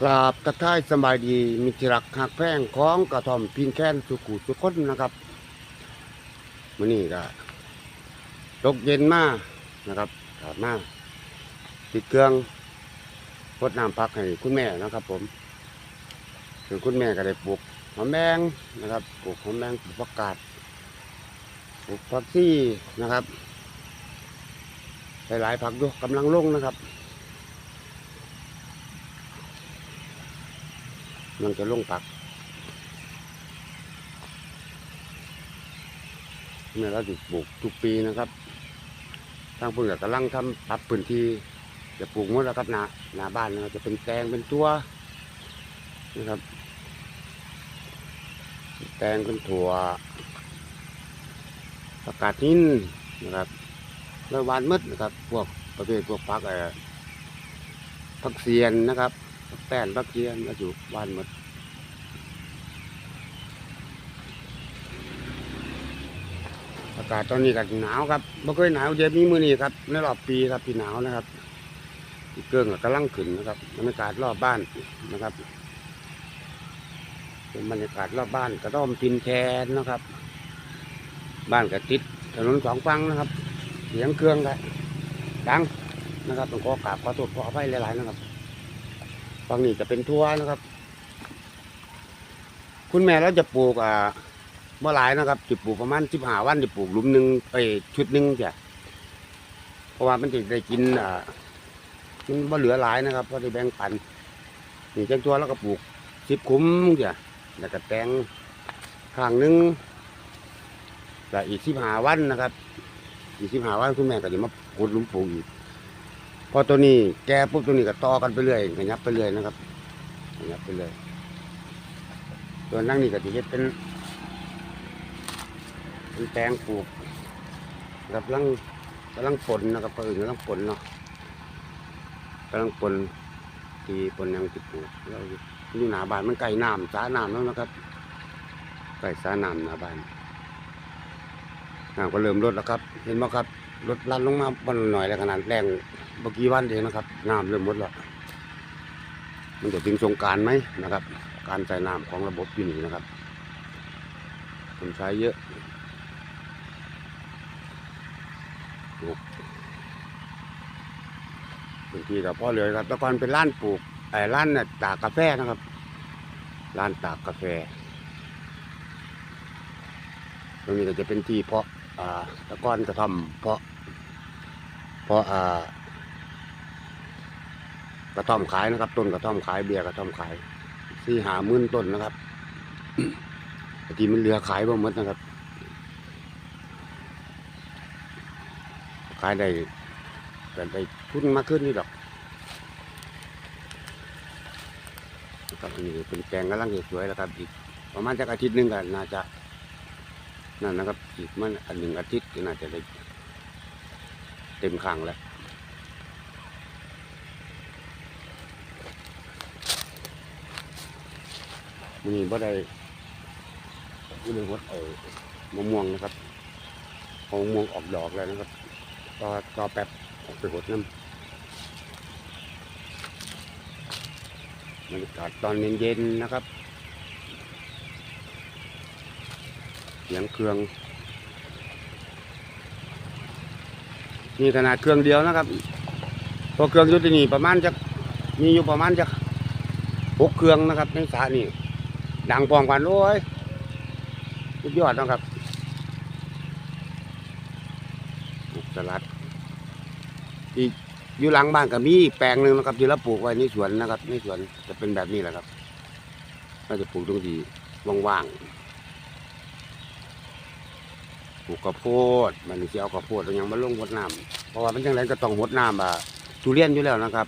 กราบกระท่ายสบายดีมิตรรักหักแพงของกระท่อมพินแค้นสุขุสุคนนะครับมื้อนี้ก็ตกเย็นมากนะครับถาดมาติดเครื่องพดน้ำพักให้คุณแม่นะครับ ผมคือคุณแม่ก็ได้ปลูกหอมแดงนะครับปลูกหอมแดงปลูกผักกาดปลูกผักซี่นะครับหลายๆผักด้วยกำลังลงนะครับ มันจะลงปักเนี่ยเราจะปลูกทุกปีนะครับ ทางเพื่อกำลังทำปรับพื้นที่จะปลูกมดแล้วครับหนาหนาบ้านนะครับจะเป็นแตงเป็นตัวนะครับ แตงเป็นถั่วประกาศหินนะครับแล้ววานมืดนะครับ พวกประเภทพวกพักเอ่อพักเซียนนะครับ แป้นบักเกียนมาอยู่บ้านหมดอากาศตอนนี้ก็หนาวครับไม่เคยหนาวเดือนนี้มือนี้ครับในรอบปีครับที่หนาวนะครับที่เกิงก็กำลังขึ้นนะครับบรรยากาศรอบบ้านนะครับเป็นบรรยากาศรอบบ้านกระต้อมปินแทนนะครับ บ้านก็ติดถนนสองฝั่งนะครับ เสียงเครื่องก็ดังนะครับต้องขอกราบขอโทษขออภัยหลายๆนะครับ ฝั่งนี้จะเป็นทั่วนะครับ คุณแม่เราจะปลูกอ่าเมื่อหลายนะครับจะปลูกประมาณสิบห้าวันจะปลูกหลุมหนึ่งเอ้ยชุดหนึ่งจ้ะเพราะว่ามันจะได้กินอ่ามันบ่เหลือหลายนะครับเพราะได้แบ่งปันนี่จังตัวแล้วก็ปลูกสิบคุ้มจ้ะแล้วก็แตงข้างหนึงแต่อีกสิบห้าวันนะครับ อีกสิบห้าวันคุณแม่ก็จะมาขุดหลุมปลูกอีก อตัวนี้แกปุ๊บตัวนี้ก็ต่อกันไปเรื่อยขยับไปเรื่อยนะครับขยับไปเรื่อยตัวนั่งนี่ก็จะเฮ็ดเป็นเป็นแตงปลูกกำลังกำลังฝนนะครับเพิ่งกำลังฝนเนาะกำลังฝนที่ฝนยังติดปลูกแล้วอยู่หนาบานมันใกล้น้ำสาน้ำแล้วนะครับใกล้สาน้ำหนาบานน้ำก็เริ่มลดแล้วครับ เห็นไหมครับลดลันลงมาบนหน่อยแล้วขนาดแรง เมื่อกี้วันเองนะครับน้ำเริ่มหมดแล้วมันจะถึงสงการไหมนะครับ การใส่น้ำของระบบอยู่นี่นะครับคนใช้เยอะปลูกพื้นที่กับพ่อเลยครับแต่ก่อนเป็นร้านปลูกไอ้ร้านน่ะตากกาแฟนะครับ ร้านตากกาแฟ ตรงนี้ก็จะเป็นที่เพาะอ่าแตะกอนกระทำเพาะเพราะอ่า กระท่อมขายนะครับ ต้นกระท่อมขายเบียร์กระท่อมขายสี่หามื่นต้นนะครับแต่ที่มันเหลือขายบ่หมดนะครับ ขายได้แต่ได้ทุนมากขึ้นนี่ดอกครับอันนี้เป็นแปลงกำลังสวยๆแล้วครับ อีกประมาณจักอาทิตย์หนึงก็น่าจะนั่นนะครับ อีกมันอันหนึ่งอาทิตย์ก็น่าจะได้เต็มขังแล้ว มันนี้บ่ได้ก็เลยวัดเอามะม่วงนะครับเอามะม่วงออกดอกแล้วนะครับก็ก็แป๊บออกไปหดน้ำบรรยากาศตอนเย็นๆนะครับ เสียงเครื่องนี่ขนาดเครื่องเดียวนะครับพอเครื่องยุตินี่ประมาณจะมีอยู่ประมาณจะหกเครื่องนะครับในสานี่ ดังพร้อมกันโอ้ยสุดยอดนะครับลูกสลัดอีกอยู่หลังบ้านก็มีแปลงหนึ่งนะครับที่เราปลูกไว้ในสวนนะครับในสวนจะเป็นแบบนี้แหละครับเราจะปลูกตรงที่ว่างๆปลูกข้าวโพดมันจะเอาข้าวโพดแล้วยังมาลงหดน้ำเพราะว่ามันยังไงก็ต้องหดน้ำอะทุเรียนอยู่แล้วนะครับ